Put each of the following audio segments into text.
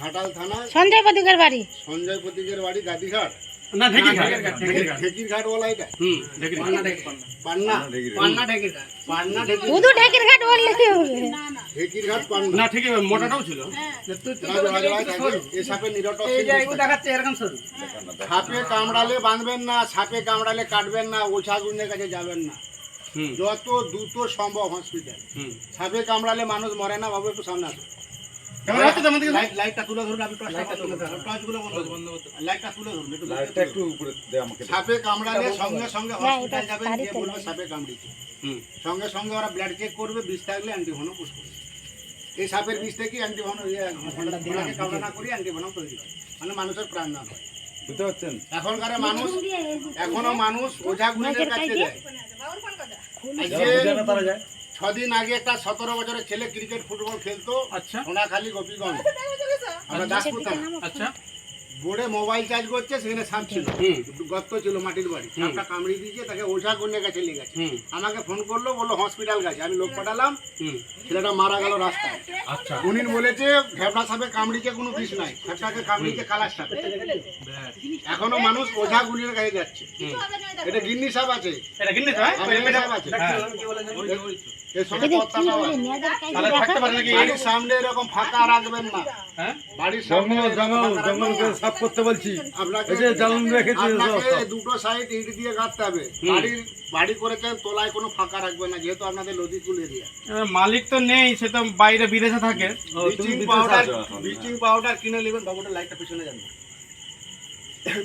ঘাটাল থানা সঞ্জয় প্রতীকের বাড়ি। সঞ্জয় প্রতীকের বাড়ি গাদিঘাট। না ঢেকি ঘাট ঢেকি ঘাট ঢেকির ঘাট বলা এটা? হুম পান্না পান্না। ঢেকির ঘাট পান্না ঢেকির শুধু ঢেকির ঘাট বললে কি হবে। ঢেকির ঘাট পান্না। না ঠিকই মোটাটাও ছিল। রাজবাড়ি থাকে, এ সাপে কামড়ালে বাঁধবেন না সাপে কামড়ালে কাটবেন না ওঝা গুণের কাছে যাবেন না। যত দ্রুত সম্ভব হসপিটাল। হুম। সাপে কামড়ালে মানুষ মরে না বাবু একটু সামনে আসুন লাইটটা তুলে ধরুন আপনি টর্চটা তুলে ধরুন। টর্চগুলো বন্ধ করুন। লাইটটা তুলে ধরুন একটু লাইটটা একটু উপরে দে আমাকে সাপে কামড়ালে সঙ্গে সঙ্গে হসপিটাল যাবেন গিয়ে বলবে সাপে কামড়িয়েছে সঙ্গে সঙ্গে ওরা ব্লাড চেক করবে বিষ থাকলে অ্যান্টিভেনম পুশ করবে। এই সাপের বিষ থেকে অ্যান্টিভেনম ঘোড়াকে কামড়া না করি অ্যান্টিভেনম তৈরি হয় মানে মানুষের প্রাণ না হয়। বুঝতে পারছেন? এখনকার মানুষ এখনও মানুষ ওঝা গুণের কাছে যায়। ছদিন আগে একটা সতেরো বছরের ছেলে ক্রিকেট ফুটবল খেলতো আচ্ছা সোনাখালী গোপীগঞ্জ আমরা থানা আচ্ছা বোর্ডে মোবাইল চার্জ করছে সেখানে সাপ ছিল। গর্ত ছিল মাটির বাড়ি। সাপটা কামড়িয়ে দিয়েছে তাকে ওঝা গুণের কাছে নিয়ে গেছে। আমাকে ফোন করল বলল হসপিটাল গেছে। আমি লোক পাঠালাম ছেলেটা মারা গেল রাস্তায়। আচ্ছা। উনি বলেছে ভেবনা সাপে কামড়িতে কোনো বিষ নাই। ভেবনাকে কামড়িতে কালার সাপ। এখনও মানুষ ওঝা গুলির কাছে যাচ্ছে। এটা গিন্নি সাপ আছে। এটা হয়? আর সাপ আছে। হ্যাঁ। এর সঙ্গে কাছে পারে নাকি? বাড়ির সামনে এরকম ফাঁকা রাখবেন না। হ্যাঁ? বাড়ির সামনে জঙ্গল জঙ্গল সাফ করতে বলছি। আপনাকে এই যে জ্বালান রেখেছি দুটো সাইড ইট দিয়ে গাঁথতে হবে। বাড়ির বাড়ি করেছেন তোলায় কোনো ফাঁকা রাখবেন না যেহেতু আপনাদের নদীকুল এরিয়া আহ, মালিক তো নেই সে তো বাইরে বিদেশে থাকে। ব্লিচিং পাউডার ব্লিচিং পাউডার কিনে নেবেন বাবুটা লাইটটা পিছনে যান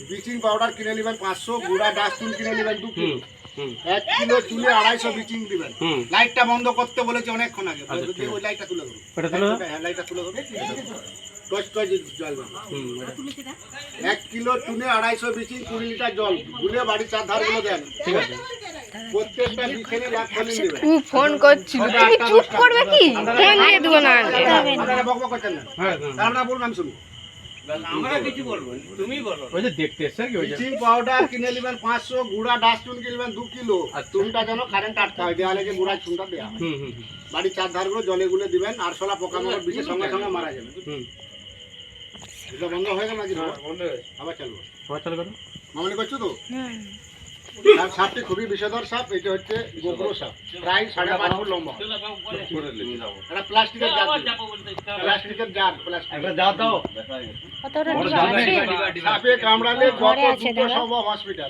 ব্লিচিং পাউডার কিনে নেবেন পাঁচশো গুঁড়া ডাস্টবিন কিনে নেবেন দু কিলো এক কিলো চুলে আড়াইশো ব্লিচিং দিবেন। হুম। লাইটটা বন্ধ করতে বলেছে অনেকক্ষণ আগে। আচ্ছা, ওই লাইটটা তুলে ধরুন তুলে। হ্যাঁ লাইটটা তুলে ধরুন জ্বলবে এক কিলো চুনে আড়াইশো ব্লিচিং কুড়ি লিটার জল। গুলে বাড়ির চার ধারগুলো দেন। ঠিক আছে? প্রত্যেকটা লাখ ও ফোন করছিল। তুমি চুপ করবে কি? ফোন দিয়ে দেবো না আপনারা বকবক করছেন না? হ্যাঁ হ্যাঁ। আপনারা বলুন আমি শুনি ওই যে দেখতে এসছে কি ওই ব্লিচিং পাউডার কিনে নেবেন পাঁচশো গুঁড়া ডাস্টবিন কিনে নেবেন দু কিলো। আর চুনটা যেন কারেন্ট আটকা হয় দেওয়ালে যে গুঁড়া চুনটা দেওয়া হয়। হুম হুম হুম, বাড়ির চার ধারগুলো জলে গুলে দিবেন আরশোলা পোকামাকড় বিষের সঙ্গে সঙ্গে মারা যাবে। হুম। এটা বন্ধ হয়ে গেল নাকি? আবার চালবো। সবাই চালু করো মামনি করছ তো? আর সাপটি খুবই বিষধর সাপ এটা হচ্ছে গোবর সাপ। প্রায় সাড়ে পাঁচ ফুট লম্বা। নিয়ে যাব। এটা প্লাস্টিকের জার প্লাস্টিকের জার দাও। সাপে কামড়ালে যত দ্রুত সম্ভব হসপিটাল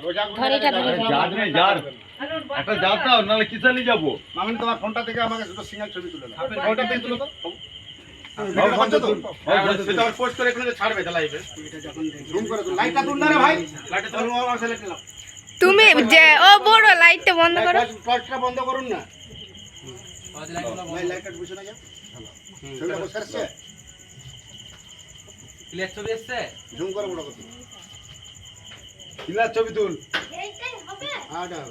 জার দাও নাহলে কি চালিয়ে যাব? মামনি তোমার ফোনটা থেকে আমাকে দুটো সিঙ্গেল ছবি তুলে দাও। ফোনটা থেকে তুলে দাও। পোস্ট করে ছাড়বে তো লাইভে জুম করে তুল লাইটটা তুল না রে ভাই। লাইটটা তুল আমার সেলেক্ট নাও। তুমি যে ও বড় লাইটটা বন্ধ করো। টর্চটা বন্ধ করুন না। ভাই লাইটটা বুঝে না ছবিটা বসে আসছে জুম করে বড় কথা কিলার ছবি তুল। হ্যাঁ দাও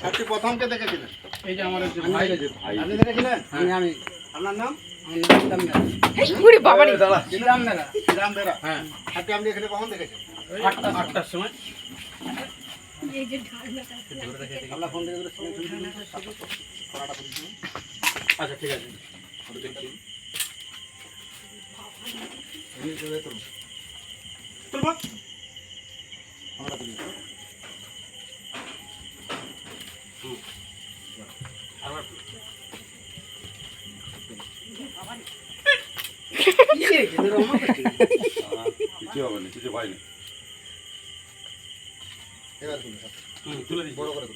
সাপটি প্রথমকে দেখেছিলেন? এই যে আমার হচ্ছে ভাই আছে, ভাই। আপনি দেখেছিলেন? আমি আপনার নাম? উড়ি বাবারে। দাঁড়া। শ্রীরাম বেরা শ্রীরাম বেরা হ্যাঁ সাপটি আপনি এখানে কখন দেখেছেন আটটা আটটার সময় আপনার ফোন থেকে ধরে সিঙ্গেল ছবি তুলুন। কড়াটা তুলে দিন। আচ্ছা ঠিক আছে দেখছি তুলবো কড়াটা তুলে দিন। আবার কিছু হবে না কিছু ভয় নেই এবার তুলুন সাপটা। হুম তুলে দিচ্ছি বড় করে তুলুন সাপ-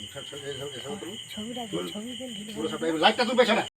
সাপ- এই সাপ- এই সাপ তুলুন। ছবিটা ছবি লাইটটা তুলবে